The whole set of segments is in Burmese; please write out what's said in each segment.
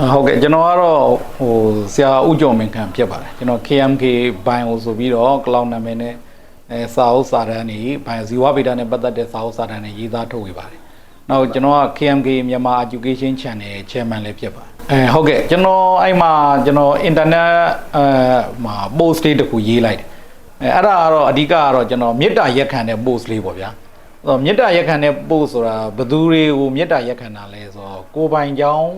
အာဟုတ်ကဲ့ကျွန်တော်ကတော့ဟိုဆရာဦးကျော်မင်းခန့်ဖြစ်ပါတယ်ကျွန်တော် KMK Bio ဆိုပြီးတော့ cloud နာမည်နဲ့အဲစာအုပ်စာတမ်းတွေ Bio ဇီဝဗေဒနဲ့ပတ်သက်တဲ့စာအုပ်စာတမ်းတွေရေးသားထုတ်ဝေပါတယ်နောက်ကျွန်တော်က KMK မြန်မာ Education Channel Chairman လည်းဖြစ်ပါတယ်အဲဟုတ်ကဲ့ကျွန်တော်အဲ့မှာကျွန်တော် internet အဲမှာ post လေးတစ်ခုရေးလိုက်တယ်အဲအဲ့ဒါကတော့အဓိကကတော့ကျွန်တော်မေတ္တာရက်ခံတဲ့ post လေးပေါ့ဗျာအဲ့တော့မေတ္တာရက်ခံတဲ့ပို့ဆိုတာဘယ်သူတွေကိုမေတ္တာရက်ခံတာလဲဆိုတော့ကိုယ်ပိုင်ကြောင်း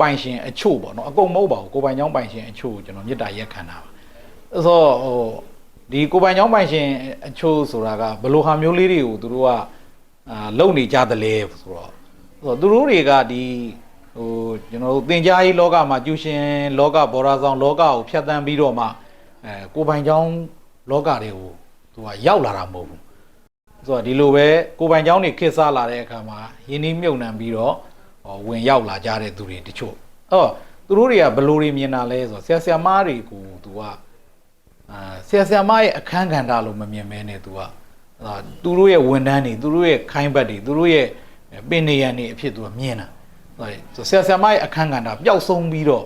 ပိုင်ရှင်အချို့ပေါ့နော်အကုန်မဟုတ်ပါဘူးကိုယ်ပိုင်ကြောင်းပိုင်ရှင်အချို့ကိုကျွန်တော်မေတ္တာရက်ခံတာပါအဲ့ဆိုတော့ဟိုဒီကိုယ်ပိုင်ကြောင်းပိုင်ရှင်အချို့ဆိုတာကဘယ်လိုဟာမျိုးလေးတွေကိုသူတို့ကအာလုံနေကြသလဲဆိုတော့ဆိုတော့သူတို့တွေကဒီဟိုကျွန်တော်တို့သင်ကြားရေးလောကမှာကျူရှင်လောကဘောရာဆောင်လောကကိုဖြတ်တန်းပြီးတော့မှအဲကိုယ်ပိုင်ကြောင်းလောကတွေကိုသူကရောက်လာတာမဟုတ်ဘူးဆိုတော့ဒီလိုပဲကိုယ်ပိုင်ကျောင်းတွေခစ်စားလာတဲ့အခါမှာယင်းနှီးမြုပ်နှံပြီးတော့ဟော ဝင်ရောက်လာကြတဲ့သူတွေတချို့အဲ့တော့သူတို့တွေကဘယ်လိုတွေမြင်တာလဲဆိုတော့ဆရာဆရာမတွေကိုသူကအာဆရာဆရာမရဲ့အခန်းကဏ္ဍလို့မမြင်မဲနဲ့သူကအာသူတို့ရဲ့ဝန်ထမ်းတွေသူတို့ရဲ့ခိုင်းဘက်တွေသူတို့ရဲ့ပင်နေရန်တွေအဖြစ်သူကမြင်တာဆိုဆရာဆရာမရဲ့အခန်းကဏ္ဍပျောက်ဆုံးပြီးတော့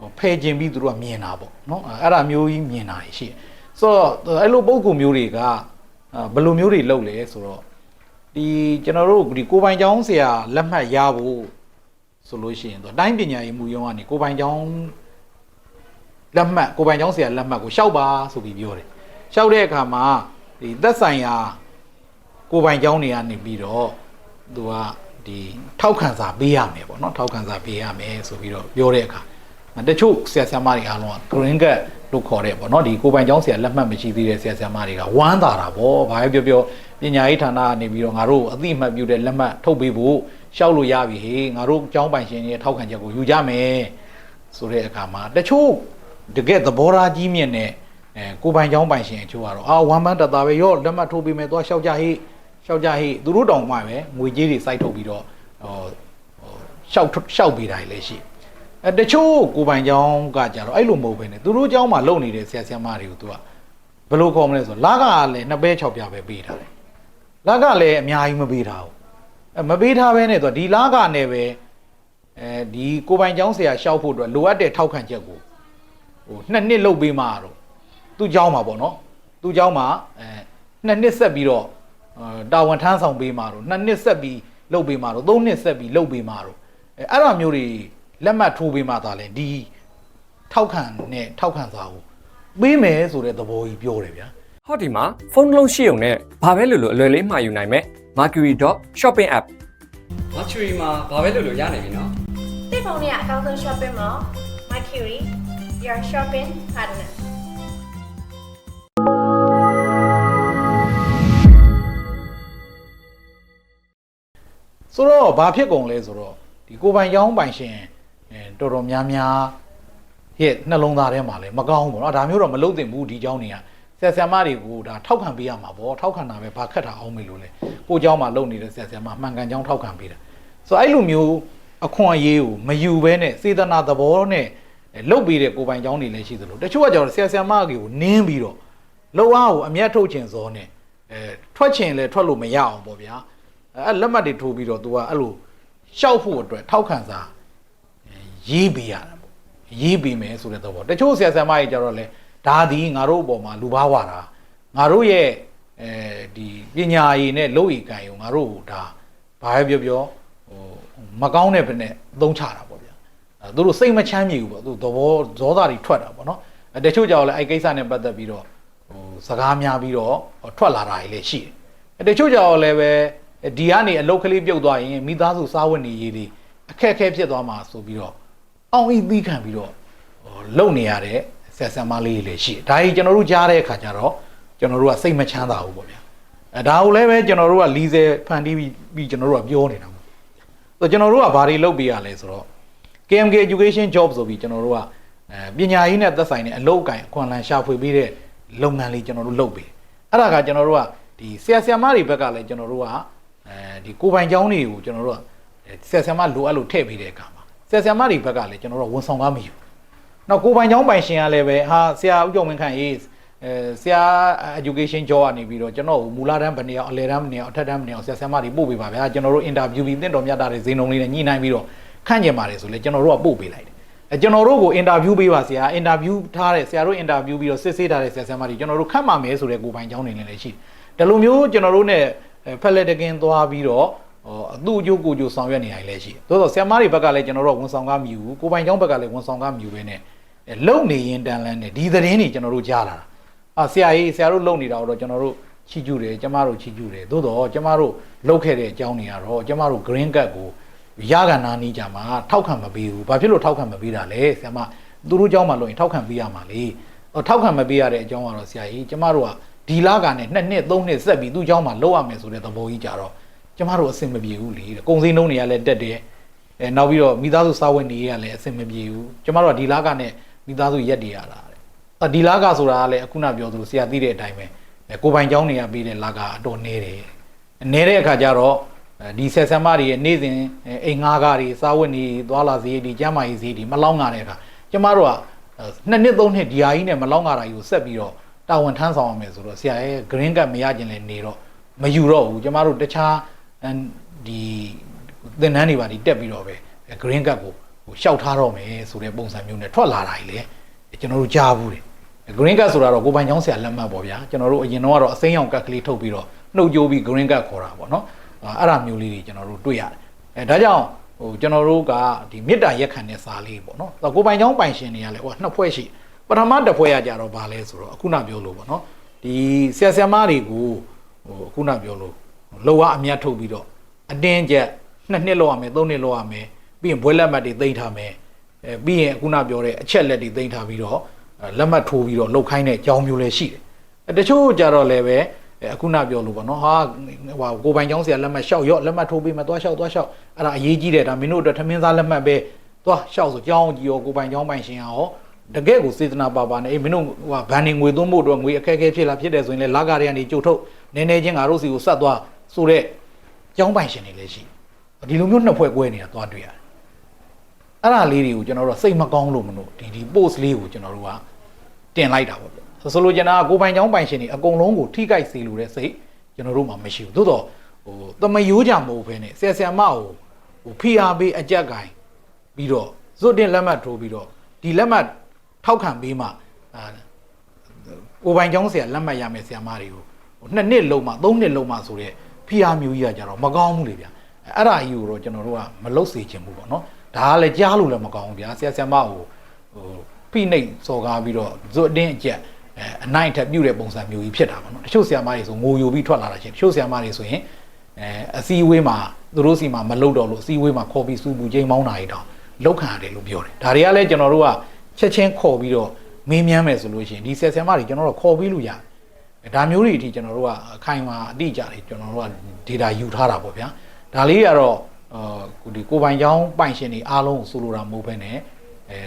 ဟိုဖယ်ကျင်ပြီးသူတို့ကမြင်တာပေါ့နော်အဲ့ဒါမျိုးကြီးမြင်တာရှိတယ်ဆိုတော့အဲ့လိုပုံကူမျိုးတွေကအာဘယ်လိုမျိုးတွေလုပ်လဲဆိုတော့ဒီကျွန်တော်တို့ဒီကိုပိုင်ကျောင်းဆရာလက်မှတ်ရဖို့ ဆိုလို့ရှိရင်တော့တိုင်းပညာရေးမူရုံးကနေကိုပိုင်ကျောင်းလက်မှတ်ကိုပိုင်ကျောင်းဆရာလက်မှတ်ကိုရှောက်ပါဆိုပြီးပြောတယ်ရှောက်တဲ့အခါမှာဒီသက်ဆိုင်ရာကိုပိုင်ကျောင်းတွေကနေပြီးတော့သူကဒီထောက်ခံစာပေးရမယ်ပေါ့နော်ထောက်ခံစာပေးရမယ်ဆိုပြီးတော့ပြောတဲ့အခါတချို့ဆရာဆရာမတွေအားလုံးက green card လို့ခေါ်တဲ့ပေါ့နော်ဒီကိုပိုင်ကျောင်းဆရာလက်မှတ်မရှိသေးတဲ့ဆရာဆရာမတွေကဝမ်းသာတာပေါ့ဘာပဲပြောပြောပညာရေးဌာနကနေပြီးတော့ငါတို့အသိအမှတ်ပြုတဲ့လက်မှတ်ထုတ်ပေးဖို့ရှောက်လို့ရပြီဟေးငါတို့ကျောင်းပိုင်ရှင်ရဲ့ထောက်ခံချက်ကိုယူကြမယ်ဆိုတဲ့အခါမှာတချို့တကယ်သဘောထားကြီးမြင့်တဲ့အဲကိုပိုင်ကျောင်းပိုင်ရှင်အချို့ကတော့အာဝမ်းမန်းတတာပဲရော့လက်မှတ်ထုတ်ပေးမယ်သွားရှောက်ကြဟေးရှောက်ကြဟေးသူတို့တောင်မှပဲငွေကြေးတွေစိုက်ထုတ်ပြီးတော့ဟိုရှောက်ရှောက်ပေးတာလည်းရှိတယ် အဲတချို့ကိုပိုင်ကျောင်းကကြတော့အဲ့လိုမဟုတ်ဘဲနဲ့သူတို့ကျောင်းမှာလုပ်နေတဲ့ဆရာဆရာမတွေကိုသူကဘယ်လိုခေါ်မလဲဆိုတော့လာကလည်းနှစ်ပဲ၆ပြပဲပေးထားတယ်လာကလည်းအများကြီးမပေးထားဘူးအဲမပေးထားဘဲနဲ့သူကဒီလာကနဲ့ပဲအဲဒီကိုပိုင်ကျောင်းဆရာရှောက်ဖို့အတွက်လိုအပ်တဲ့ထောက်ခံချက်ကိုဟိုနှစ်နှစ်လုပ်ပေးမှတော့သူ့ကျောင်းမှာပေါ့နော်သူ့ကျောင်းမှာအဲနှစ်နှစ်ဆက်ပြီးတော့အာတာဝန်ထမ်းဆောင်ပေးမှတော့နှစ်နှစ်ဆက်ပြီးလုပ်ပေးမှတော့သုံးနှစ်ဆက်ပြီးလုပ်ပေးမှတော့အဲအဲ့လိုမျိုးတွေ လက်မှတ်ထိုးပေးမှသာလဲဒီထောက်ခံနဲ့ထောက်ခံစာကိုပေးမယ်ဆိုတဲ့သဘောကြီးပြောတယ်ဗျာဟောဒီမှာဖုန်းတစ်လုံးရှိုံနဲ့ဘာပဲလို့လို့အလွယ်လေးမှာယူနိုင်မဲ့ Mercury.shopping app Mercury မှာဘာပဲလို့လို့ရနေပြီနော်တိတ်ဖုန်းလေးကအကောင်းဆုံး shopping mall Mercury your shopping partner ဆိုတော့ဘာဖြစ်ကုန်လဲဆိုတော့ဒီကိုပိုင်ကျောင်းပိုင်ရှင်အဲ တော်တော်များများရဲ့နှလုံးသားထဲမှာလည်းမကောင်းဘူးเนาะဒါမျိုးတော့မလုပ်သင့်ဘူးဒီကျောင်းတွေကဆရာဆရာမတွေကိုဒါထောက်ခံပေးရမှာပေါ့ထောက်ခံတာပဲဘာခက်တာအောင်မေလို့လဲကိုကျောင်းမှာလုပ်နေတဲ့ဆရာဆရာမမှန်ကန်ကျောင်းထောက်ခံပေးတာဆိုတော့အဲ့လိုမျိုးအခွန်အရေးကိုမယူဘဲနဲ့စေတနာသဘောနဲ့လုပ်ပေးတဲ့ကိုပိုင်ကျောင်းတွေလည်းရှိသလိုတချို့ကကြောင့်ဆရာဆရာမတွေကိုနင်းပြီးတော့လောအားကိုအမျက်ထုတ်ခြင်းစောနဲ့အဲထွက်ခြင်းလည်းထွက်လို့မရအောင်ပေါ့ဗျာ အဲ့လက်မှတ်တွေထိုးပြီးတော့ तू ကအဲ့လိုရှောက်ဖို့အတွက်ထောက်ခံစာ ရေးပေးရတာပေါ့ရေးပေးမယ်ဆိုတဲ့သဘောတချို့ဆရာဆရာမကြီးကြတော့လေဒါဒီငါတို့အပေါ်မှာလူဘာဝါတာငါတို့ရဲ့အဲဒီပညာရည်နဲ့လုပ်ရည်ကံယူငါတို့ဒါဘာပဲပြောပြောဟိုမကောင်းတဲ့ဘက်နဲ့အသုံးချတာပေါ့ဗျာအဲသူတို့စိတ်မချမ်းမြေဘူးပေါ့သူသဘောဇောတာတွေထွက်တာပေါ့နော်အဲတချို့ကြောင့်လည်းအဲ့ကိစ္စနဲ့ပတ်သက်ပြီးတော့ဟိုစကားများပြီးတော့ထွက်လာတာတွေလည်းရှိတယ်အဲတချို့ကြောင့်လည်းပဲဒီကနေအလုတ်ကလေးပြုတ်သွားရင်မိသားစုစားဝတ်နေရေးတွေအခက်အခဲဖြစ်သွားမှာဆိုပြီးတော့ အောင်ဤသီးခံပြီးတော့ဟိုလုံနေရတဲ့ဆက်ဆံမလေးတွေလည်းရှိတယ်ဒါကြီးကျွန်တော်တို့ကြားတဲ့အခါကျတော့ကျွန်တော်တို့ကစိတ်မချမ်းသာဘူးပေါ့ဗျာအဲဒါကိုလည်းပဲကျွန်တော်တို့ကလီဆယ်ဖန်တီးပြီးပြီးကျွန်တော်တို့ကပြောနေတာပေါ့ဆိုကျွန်တော်တို့ကဘာတွေလုပ်ပေးရလဲဆိုတော့ KMK Education Job ဆိုပြီးကျွန်တော်တို့ကအဲပညာရေးနဲ့သက်ဆိုင်တဲ့အလုပ်အကင်အခွင့်အလမ်းရှာဖွေပေးတဲ့လုပ်ငန်းလေးကျွန်တော်တို့လုပ်ပေးတယ်အဲ့ဒါကကျွန်တော်တို့ကဒီဆရာဆရာမတွေဘက်ကလည်းကျွန်တော်တို့ကအဲဒီကိုပိုင်ကျောင်းတွေကိုကျွန်တော်တို့ကဆရာဆရာမလိုအပ်လို့ထည့်ပေးတဲ့အခါမှာ ဆရာဆရာမတွေဘက်ကလည်းကျွန်တော်တို့ကဝန်ဆောင်ကားမယူနောက်ကိုပိုင်ကျောင်းပိုင်ရှင်ကလည်းပဲဟာဆရာဦးကျော်မင်းခန့်ရေးအဲဆရာ education job ကနေပြီးတော့ကျွန်တော်ကိုမူလတန်းဘယ်နေအောင်အလယ်တန်းဘယ်နေအောင်အထက်တန်းဘယ်နေအောင်ဆရာဆရာမတွေပို့ပေးပါဗျာကျွန်တော်တို့ interview ပြီးတင့်တော်မြတ်တာတွေဇင်းုံလေးနဲ့ညှိနှိုင်းပြီးတော့ခန့်ကျင်ပါတယ်ဆိုလဲကျွန်တော်တို့ကပို့ပေးလိုက်တယ်အဲကျွန်တော်တို့ကိုအင်တာဗျူးပေးပါဆရာအင်တာဗျူးထားတဲ့ဆရာတို့အင်တာဗျူးပြီးတော့စစ်ဆေးထားတဲ့ဆရာဆရာမတွေကျွန်တော်တို့ခတ်မှမယ်ဆိုတဲ့ကိုယ်ပိုင်ကြောင်းနေလည်းရှိတယ်ဒါလိုမျိုးကျွန်တော်တို့ ਨੇ ဖက်လက်တကင်းသွားပြီးတော့ ဟောအသူ့အကျိုးကိုအကျိုးဆောင်ရွက်နေရလည်းရှိတယ်သို့သောဆရာမတွေဘက်ကလည်းကျွန်တော်တို့ဝန်ဆောင်ကားမြူကိုယ်ပိုင်ကြောင်းဘက်ကလည်းဝန်ဆောင်ကားမြူပဲနဲ့လုံနေရင်တန်လန်းနဲ့ဒီသတင်းတွေကျွန်တော်တို့ကြားလာတာအာဆရာကြီးဆရာတို့လုံနေတာတော့ကျွန်တော်တို့ချီကျူတယ်ကျမတို့ချီကျူတယ်သို့တော့ကျမတို့လုတ်ခဲ့တဲ့အကြောင်းတွေကတော့ကျမတို့ green card ကို ရကနာနီးကြမှာထောက်ခံမပေးဘူးဘာဖြစ်လို့ထောက်ခံမပေးတာလဲဆရာမသူတို့เจ้าမှာလို့ရင်ထောက်ခံပေးရမှာလေဟောထောက်ခံမပေးရတဲ့အကြောင်းကတော့ဆရာကြီးကျမတို့ကဒီလကနဲ့နှစ်နှစ်သုံးနှစ်ဆက်ပြီးသူ့เจ้าမှာလောက်ရမယ်ဆိုတဲ့သဘောကြီးကြတော့ ကျမတို့အဆင်မပြေဘူးလေတဲ့ကုံစင်းနှုံးတွေကလည်းတက်တယ်အဲနောက်ပြီးတော့မိသားစုစာဝင်နေရလည်းအဆင်မပြေဘူးကျမတို့ကဒီလကနဲ့မိသားစုရက်တည်ရတာတဲ့အာဒီလကဆိုတာကလည်းအခုနပြောသလိုဆရာသိတဲ့အတိုင်းပဲအဲကိုယ်ပိုင်เจ้าနေရပေးတဲ့လကအတော်နေတယ် နေတဲ့အခါကျတော့အဲဒီဆက်ဆံမတွေရဲ့နေ့စဉ်အိမ်ငါးကားတွေစားဝတ်နေသွားလာစည်းတွေကျမ်းမာရေးစည်းတွေမလောင်းငါတဲ့အခါကျမတို့ကနှစ်နှစ်သုံးနှစ်ဒီဟာကြီးနဲ့မလောင်းငါတာကြီးကိုဆက်ပြီးတော့တာဝန်ထမ်းဆောင်ရမယ်ဆိုတော့ဆရာရဲ့ green card မရခြင်းလည်းနေတော့မယူတော့ဘူးကျမတို့တခြား ဒီသင်တန်းတွေပါဒီတက်ပြီးတော့ပဲ green card ကိုဟိုရှောက်ထားတော့မယ်ဆိုတဲ့ပုံစံမျိုးနဲ့ထွက်လာတာကြီးလေကျွန်တော်တို့ကြားဘူးတယ် green card ဆိုတာတော့ကိုပိုင်ချောင်းဆရာလက်မှတ်ပေါ့ဗျာကျွန်တော်တို့အရင်တော့ကတော့အစိမ်းရောင်ကတ်ကလေးထုတ်ပြီးတော့နှုတ်ကြိုးပြီး green card ခေါ်တာပေါ့နော်အဲ့ဒါမျိုးလေးတွေကျွန်တော်တို့တွေ့ရတယ်အဲဒါကြောင့်ဟိုကျွန်တော်တို့ကဒီမေတ္တာရက်ခံတဲ့စာလေးပေါ့နော်ကိုပိုင်ချောင်းပိုင်ရှင်တွေကလည်းဟိုနှစ်ဖွဲ့ရှိပထမတစ်ဖွဲ့ရကြတော့ဗာလဲဆိုတော့အခုနပြောလို့ပေါ့နော်ဒီဆရာဆရာမတွေကိုဟိုအခုနပြောလို့ လောကအမြတ်ထုတ်ပြီးတော့အတင်းကျပ်နှစ်နှစ်လောက်ရမယ်သုံးနှစ်လောက်ရမယ်ပြီးရင်ဘွဲလက်မှတ်တွေသိမ်းထားမယ်အဲပြီးရင်အခုနပြောတဲ့အချက်လက်တွေသိမ်းထားပြီးတော့လက်မှတ်ထိုးပြီးတော့လှုပ်ခိုင်းတဲ့အကြောင်းမျိုးလည်းရှိတယ်။တချို့ကြတော့လည်းပဲအခုနပြောလို့ပေါ့နော်ဟာဟိုကိုပိုင်ကျောင်းဆရာလက်မှတ်လျှောက်ရော့လက်မှတ်ထိုးပြီးမှသွားလျှောက်သွားလျှောက်အဲ့ဒါအရေးကြီးတယ်ဒါမင်းတို့အတွက်ထမင်းစားလက်မှတ်ပဲသွားလျှောက်ဆိုကျောင်းကြီးရောကိုပိုင်ကျောင်းပိုင်ရှင်ရောတကယ့်ကိုစေတနာပါပါနဲ့အေးမင်းတို့ဟိုဗန်နေငွေသွင်းဖို့အတွက်ငွေအခက်အခဲဖြစ်လာဖြစ်တယ်ဆိုရင်လည်းလာကားတွေကနေကြိုထုတ်နည်းနည်းချင်းငါတို့စီကိုဆက်သွား ဆိုတော့ကျောင်းပိုင်ရှင်တွေလည်းရှိဒီလိုမျိုးနှစ်ဖွဲ့ကွဲနေတာသွားတွေ့ရတယ်အဲ့ဒါလေးတွေကိုကျွန်တော်တို့စိတ်မကောင်းလို့မလို့ဒီဒီ post လေးကိုကျွန်တော်တို့ကတင်လိုက်တာပေါ့ဗျဆိုဆိုလိုချင်တာကကိုပိုင်ချောင်းပိုင်ရှင်တွေအကုန်လုံးကိုထိကြိုက်စေလိုတဲ့စိတ်ကျွန်တော်တို့မှမရှိဘူးသို့တော့ဟိုတမယိုးကြမဟုတ်ဘဲနဲ့ဆရာဆရာမကိုဟိုဖိအားပေးအကြက်ကင်ပြီးတော့ဇွတ်တင်လက်မှတ်ထိုးပြီးတော့ဒီလက်မှတ်ထောက်ခံပေးမှအာကိုပိုင်ချောင်းဆရာလက်မှတ်ရမယ်ဆရာမတွေကိုဟိုနှစ်နှစ်လုံးမှသုံးနှစ်လုံးမှဆိုတဲ့ ဖိအားမျိုးကြီးကကြတော့မကောင်းဘူးလေဗျအဲ့ဒါကြီးကိုတော့ကျွန်တော်တို့ကမလုတ်စေချင်ဘူးပေါ့နော်ဒါကလည်းကြားလို့လည်းမကောင်းဘူးဗျာဆရာဆရာမကိုဟိုဖိနှိပ်စော်ကားပြီးတော့ဇွတ်အတင်းအကျက်အဲအနိုင်ထက်ပြုတ်တဲ့ပုံစံမျိုးကြီးဖြစ်တာပေါ့နော်တချို့ဆရာမတွေဆိုငိုယိုပြီးထွက်လာတာချင်းတချို့ဆရာမတွေဆိုရင်အဲအစည်းအဝေးမှာသူတို့စီမှာမလုတော့လို့အစည်းအဝေးမှာခေါ်ပြီးစူပူချင်းမောင်းတာတွေတောင်လောက်ခံရတယ်လို့ပြောတယ်ဒါတွေကလည်းကျွန်တော်တို့ကချက်ချင်းခေါ်ပြီးတော့မင်းမြန်းမယ်ဆိုလို့ရှိရင်ဒီဆရာဆရာမတွေကျွန်တော်တို့ခေါ်ပြီးလို့ရတယ် ဒါမျိုးတွေအထိကျွန်တော်တို့ကအခိုင်အမာအတိအကျတွေကျွန်တော်တို့က data ယူထားတာပေါ့ဗျာဒါလေးကတော့အာဒီကိုပိုင်ချောင်းပိုင်ရှင်တွေအားလုံးဆိုလိုတာမဟုတ်ဘဲနဲ့အဲ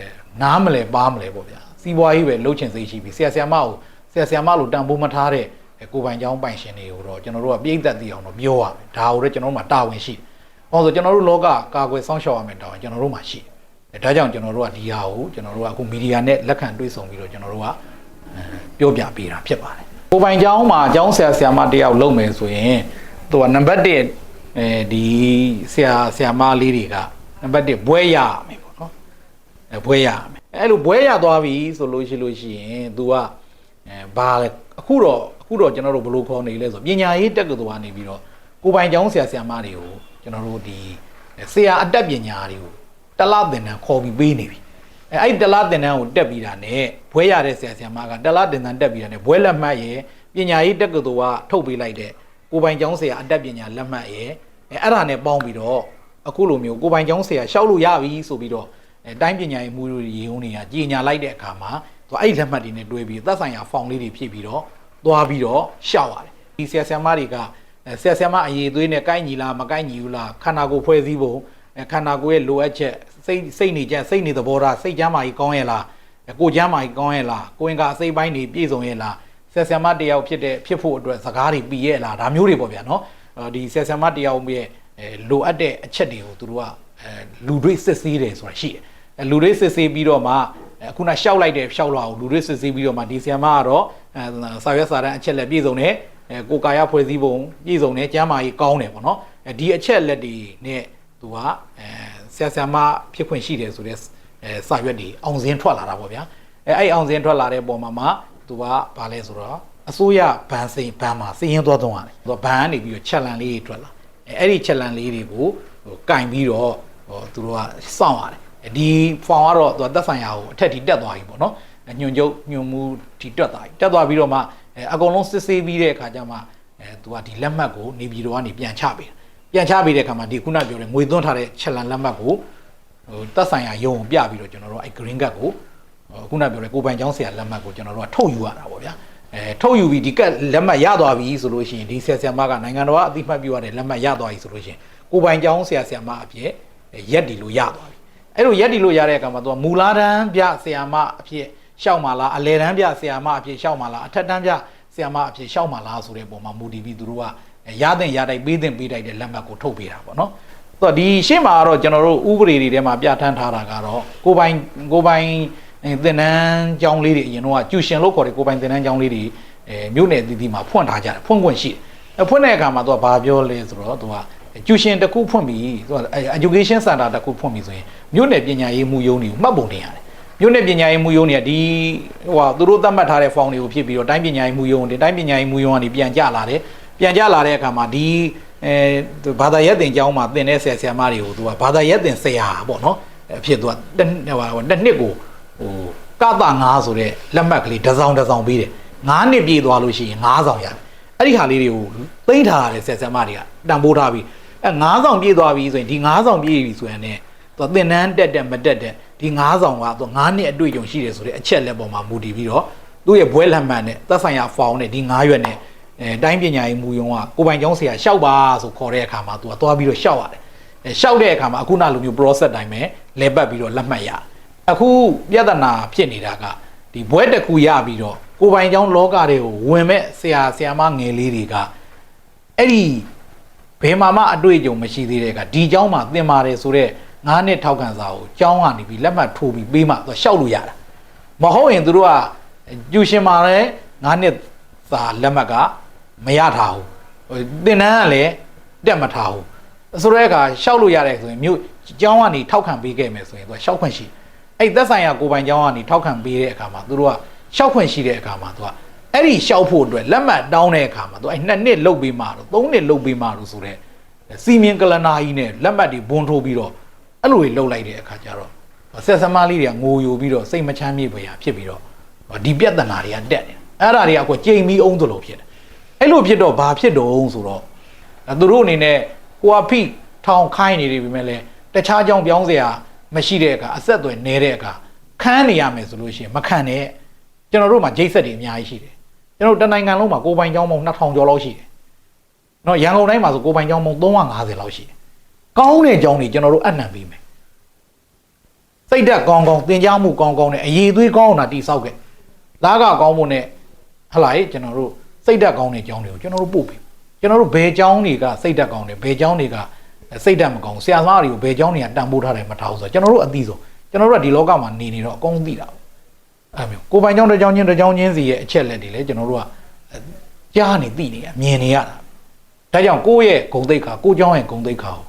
နားမလဲပါမလဲပေါ့ဗျာစီးပွားရေးပဲလှုပ်ချင်စိတ်ရှိပြီဆရာဆရာမကိုဆရာဆရာမလို့တန်ဖိုးမထားတဲ့ကိုပိုင်ချောင်းပိုင်ရှင်တွေကိုတော့ကျွန်တော်တို့ကပြိတ်သက်သိအောင်တော့ပြောရမယ်ဒါကိုလည်းကျွန်တော်တို့မှာတာဝန်ရှိတယ်။ဟောဆိုကျွန်တော်တို့လောကကာကွယ်စောင့်ရှောက်ရမယ်တာဝန်ကျွန်တော်တို့မှာရှိတယ်။ဒါကြောင့်ကျွန်တော်တို့ကဒီဟာကိုကျွန်တော်တို့ကအခုမီဒီယာနဲ့လက်ခံတွေ့ဆုံပြီးတော့ကျွန်တော်တို့ကပြောပြပေးတာဖြစ်ပါတယ်။ ကိုပိုင်ချောင်းမှာချောင်းဆရာဆရာမတယောက်လုပ်မယ်ဆိုရင်သူကနံပါတ်1အဲဒီဆရာဆရာမလေးတွေကနံပါတ်1ဘွဲရရမယ်ပေါ့နော်။အဲဘွဲရရမယ်။အဲ့လိုဘွဲရသွားပြီဆိုလို့ရှိလို့ရှိရင် तू ကအဲဘာလဲအခုတော့အခုတော့ကျွန်တော်တို့ဘယ်လိုခေါ်နေလဲဆိုပညာရေးတက္ကသိုလ်ကနေပြီးတော့ကိုပိုင်ကျောင်းဆရာဆရာမတွေကိုကျွန်တော်တို့ဒီဆရာအတက်ပညာတွေကိုတလသင်တန်းခေါ်ပြီးပေးနေပြီ အဲအဲ့ဒီတလသင်တန်းကိုတက်ပြီးတာနဲ့ဘွဲရတဲ့ဆရာဆရာမကတလသင်တန်းတက်ပြီးတာနဲ့ဘွဲလက်မှတ်ရယ်ပညာရေးတက္ကသိုလ်ကထုတ်ပေးလိုက်တဲ့ကိုပိုင်ကျောင်းဆရာအတက်ပညာလက်မှတ်ရယ်အဲအဲ့ဒါနဲ့ပေါင်းပြီးတော့အခုလိုမျိုးကိုပိုင်ကျောင်းဆရာရှောက်လို့ရပြီဆိုပြီးတော့အဲတိုင်းပညာရေးမှုတွေရေုံတွေကကြီးညာလိုက်တဲ့အခါမှာသူအဲ့ဒီလက်မှတ်တွေနဲ့တွဲပြီးသက်ဆိုင်ရာဖောင်လေးတွေဖြည့်ပြီးတော့သွားပြီးတော့ရှောက်ရတယ်ဒီဆရာဆရာမတွေကအဲဆရာဆရာမအရေးသွေးနဲ့ကိုက်ညီလားမကိုက်ညီဘူးလားခန္ဓာကိုယ်ဖွဲ့စည်းပုံအဲ ခန္ဓာကိုယ်ရဲ့လိုအပ်ချက်စိတ်စိတ်နေချက်စိတ်နေသဘောထားစိတ်ချမ်းမာကြီးကောင်းရဲ့လားအဲကိုယ်ချမ်းမာကြီးကောင်းရဲ့လားကိုယ်င်ကအစိတ်ပိုင်းတွေပြည့်စုံရဲ့လားဆရာဆရာမတယောက်ဖြစ်တဲ့ဖြစ်ဖို့အတွက်စကားတွေပြီးရဲ့လားဒါမျိုးတွေပေါ့ဗျာနော်အဲဒီဆရာဆရာမတယောက်ရဲ့အဲလိုအပ်တဲ့အချက်တွေကိုသူတို့ကအဲလူတွေစစ်ဆေးတယ်ဆိုတာရှိတယ်အဲလူတွေစစ်ဆေးပြီးတော့မှအခုနရှောက်လိုက်တယ်ရှောက်လာအောင်လူတွေစစ်ဆေးပြီးတော့မှဒီဆရာမကတော့အဲစာရွက်စာတမ်းအချက်လက်ပြည့်စုံတယ်အဲကိုကာယဖွဲ့စည်းပုံပြည့်စုံတယ်ကျမ်းမာရေးကောင်းတယ်ပေါ့နော်အဲဒီအချက်လက်တွေနဲ့ သူကအဲဆရာဆရာမဖြစ်ခွင့်ရှိတယ်ဆိုတဲ့အဲစာရွက်တွေအောင်စင်းထွက်လာတာပေါ့ဗျာအဲအဲ့အောင်စင်းထွက်လာတဲ့ပုံမှာမှသူကဘာလဲဆိုတော့အစိုးရဘဏ်စိန်ဘဏ်မှာစီရင်သွားသွင်းရတယ်သူကဘဏ်ကနေပြီးတော့ချက်လန်လေးတွေထွက်လာအဲအဲ့ဒီချက်လန်လေးတွေကိုဟိုကင်ပြီးတော့ဟိုသူတို့ကစောင့်ရတယ်ဒီဖောင်ကတော့သူကသက်ဆိုင်ရာကိုအထက်ထိတက်သွားပြီပေါ့နော်ညွန်ကျုပ်ညွန်မှုထိတက်သွားပြီတက်သွားပြီးတော့မှအဲအကုန်လုံးစစ်ဆေးပြီးတဲ့အခါကျမှအဲသူကဒီလက်မှတ်ကိုနေပြည်တော်ကနေပြန်ချပေးတယ် ပြန်ချပေးတဲ့အခါမှာဒီခုနပြောတဲ့ငွေသွင်းထားတဲ့ချက်လန်လက်မှတ်ကိုဟိုတက်ဆိုင်ရာရုံကိုပြပြီးတော့ကျွန်တော်တို့အဲ green card ကိုခုနပြောတဲ့ကိုပိုင်ကျောင်းဆရာလက်မှတ်ကိုကျွန်တော်တို့ကထုတ်ယူရတာပေါ့ဗျာအဲထုတ်ယူပြီးဒီကတ်လက်မှတ်ရသွားပြီဆိုလို့ရှိရင်ဒီဆရာဆရာမကနိုင်ငံတော်ကအသိမှတ်ပြုရတဲ့လက်မှတ်ရသွားပြီဆိုလို့ရှိရင်ကိုပိုင်ကျောင်းဆရာဆရာမအဖြစ်ရက်တီလို့ရသွားပြီအဲ့လိုရက်တီလို့ရတဲ့အခါမှာသူကမူလာတန်းပြဆရာမအဖြစ်ရှောက်မာလားအလယ်တန်းပြဆရာမအဖြစ်ရှောက်မာလားအထက်တန်းပြဆရာမအဖြစ်ရှောက်မာလားဆိုတဲ့ပုံမှာမူတည်ပြီးသူတို့က ရတဲ့ရတိုက်ပေးတဲ့ပေးတိုက်တဲ့လက်မှတ်ကိုထုတ်ပေးတာပေါ့နော်တော့ဒီရှင်းမှာကတော့ကျွန်တော်တို့ဥပဒေတွေထဲမှာပြဋ္ဌာန်းထားတာကတော့ကိုပိုင်ကိုပိုင်အဲသင်တန်းကျောင်းလေးတွေအရင်တော့ကျူရှင်လို့ခေါ်တဲ့ကိုပိုင်သင်တန်းကျောင်းလေးတွေအဲမြို့နယ်တည်တည်မှာဖွင့်ထားကြတယ်ဖွင့်ခွင့်ရှိတယ်အဲဖွင့်တဲ့အခါမှာသူကဘာပြောလဲဆိုတော့သူကကျူရှင်တစ်ခုဖွင့်ပြီးသူကအဲ education center တစ်ခုဖွင့်ပြီးဆိုရင်မြို့နယ်ပညာရေးမှုယုံတွေကိုမှတ်ပုံတင်ရတယ်မြို့နယ်ပညာရေးမှုယုံတွေကဒီဟိုဟာသူတို့သတ်မှတ်ထားတဲ့ form တွေကိုဖြစ်ပြီးတော့တိုင်းပညာရေးမှုယုံတွေတိုင်းပညာရေးမှုယုံကနေပြန်ကြလာတယ် ပြန်ကြလာတဲ့အခါမှာဒီအဲသူဘာသာရပ်တင်ကျောင်းမှာသင်တဲ့ဆရာဆရာမတွေကိုသူကဘာသာရပ်တင်ဆရာပေါ့နော်အဖြစ်သူကတစ်ဟိုဟာတစ်နှစ်ကိုဟိုကတာ9ဆိုတဲ့လက်မှတ်ကလေးတစ်စောင်းတစ်စောင်းပေးတယ်9နှစ်ပြည့်သွားလို့ရှိရင်9ဆောင်ရတယ်အဲ့ဒီဟာလေးတွေကိုသိမ့်ထားရတဲ့ဆရာဆရာမတွေကတန်ဖိုးထားပြီးအဲ9ဆောင်ပြည့်သွားပြီဆိုရင်ဒီ9ဆောင်ပြည့်ပြီဆိုရင်လည်းသူကသင်တန်းတက်တက်မတက်တက်ဒီ9ဆောင်ကသူ9နှစ်အတွေ့အကြုံရှိတယ်ဆိုတဲ့အချက်လက်ပေါ်မှာမူတည်ပြီးတော့သူ့ရဲ့ဘွဲလက်မှတ်နဲ့သက်ဆိုင်ရာဖောင်နဲ့ဒီ9ရွက်နဲ့ အဲတိုင်းပညာရေးမူယုံကကိုပိုင်ကျောင်းဆရာရှောက်ပါဆိုခေါ်တဲ့အခါမှာသူကသွားပြီးတော့ရှောက်ရတယ်အဲရှောက်တဲ့အခါမှာအခုနလိုမျိုး process တိုင်းပဲလဲပတ်ပြီးတော့လက်မှတ်ရအခုပြဿနာဖြစ်နေတာကဒီဘွဲတစ်ခုရပြီးတော့ကိုပိုင်ကျောင်းလောကတွေကိုဝင်မဲ့ဆရာဆရာမငယ်လေးတွေကအဲ့ဒီဘယ်မှာမှအတွေ့အကြုံမရှိသေးတဲ့ကဒီကျောင်းမှာသင်ပါတယ်ဆိုတော့ငါးနှစ်ထောက်ခံစာကိုကျောင်းကနေပြီးလက်မှတ်ထိုးပြီးပေးမှသူရှောက်လို့ရတာမဟုတ်ရင်သူတို့ကကျူရှင်မှာလည်းငါးနှစ်စာလက်မှတ်က မရထားဘူးဟိုသင်တန်းကလည်းတက်မထားဘူးဆိုတဲ့အခါရှောက်လို့ရတယ်ဆိုရင်မြို့ကျောင်းကနေထောက်ခံပေးခဲ့မယ်ဆိုရင်သူကရှောက်ခွင့်ရှိအဲ့သက်ဆိုင်ရာကိုပိုင်ကျောင်းကနေထောက်ခံပေးတဲ့အခါမှာသူတို့ကရှောက်ခွင့်ရှိတဲ့အခါမှာသူကအဲ့ဒီရှောက်ဖို့အတွက်လက်မှတ်တောင်းတဲ့အခါမှာသူအဲ့နှစ်နှစ်လုတ်ပေးမှတော့သုံးနှစ်လုတ်ပေးမှတော့ဆိုတဲ့စီမင်းကလနာကြီးနဲ့လက်မှတ်တွေဘွန်းထိုးပြီးတော့အဲ့လိုတွေလုတ်လိုက်တဲ့အခါကျတော့ဆက်စမလေးတွေကငိုယိုပြီးတော့စိတ်မချမ်းမြေ့ပွေရဖြစ်ပြီးတော့ဒီပြဿနာတွေကတက်နေအဲ့ဒါတွေကအခုကြိမ်ပြီးအောင်သလိုဖြစ်တယ် အဲ့လိုဖြစ်တော့ဘာဖြစ်တော့ဆိုတော့သူတို့အနေနဲ့ဟိုအဖိထောင်ခိုင်းနေပြီပဲလေတခြားကြောင်ပြောင်းစရာမရှိတဲ့အခါအဆက်အသွယ်နေတဲ့အခါခန်းနေရမယ်ဆိုလို့ရှိရင်မခံနဲ့ကျွန်တော်တို့မှာဂျိတ်ဆက်တွေအများကြီးရှိတယ်ကျွန်တော်တနိုင်ငံလုံးမှာကိုပိုင်ကြောင်းပေါင်း2000ကျော်လောက်ရှိတယ်နော်ရန်ကုန်တိုင်းမှာဆိုကိုပိုင်ကြောင်းပေါင်း350လောက်ရှိတယ်ကောင်းတဲ့ကြောင်းတွေကျွန်တော်တို့အနှံပေးမယ်စိတ်ဓာတ်ကောင်းကောင်းသင်ကြားမှုကောင်းကောင်းနဲ့အရေးသွေးကောင်းအောင်တာတိဆောက်ခဲ့လားကကောင်းဖို့နဲ့ဟလာရေကျွန်တော်တို့ စိတ်ဓာတ်ကောင်းတဲ့ကျောင်းတွေကိုကျွန်တော်တို့ပို့ပေးကျွန်တော်တို့ဘယ်ကျောင်းတွေကစိတ်ဓာတ်ကောင်းတယ်ဘယ်ကျောင်းတွေကစိတ်ဓာတ်မကောင်းဆရာသားတွေကိုဘယ်ကျောင်းတွေကတန်ဖိုးထားတယ်မထားဘူးဆိုတော့ကျွန်တော်တို့အသိဆုံးကျွန်တော်တို့ကဒီလောကမှာနေနေတော့အကုန်သိတာပေါ့အဲမျိုးကိုပိုင်ကျောင်းတစ်ကျောင်းချင်းတစ်ကျောင်းချင်းစီရဲ့အချက်လက်တွေလည်းကျွန်တော်တို့ကကြားနေသိနေရမြင်နေရတာဒါကြောင့်ကိုယ့်ရဲ့ဂုံသိက္ခာကိုယ့်ကျောင်းရဲ့ဂုံသိက္ခာကို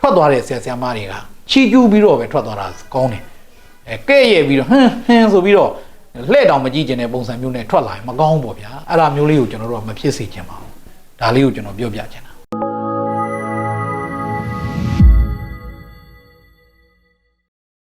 ထွက်သွားတဲ့ဆရာဆရာမတွေကချီးကျူးပြီးတော့ပဲထွက်သွားတာကောင်းတယ်အဲကဲ့ရဲ့ပြီးတော့ဟင်းဟင်းဆိုပြီးတော့ လှဲ့တောင်မကြည့်ကျင်တဲ့ပုံစံမျိုးနဲ့ထွက်လာရင်မကောင်းဘူးပေါ့ဗျာအဲ့ဒါမျိုးလေးကိုကျွန်တော်တို့ကမဖြစ်စေချင်ပါဘူးဒါလေးကိုကျွန်တော်ပြောပြချင်တာ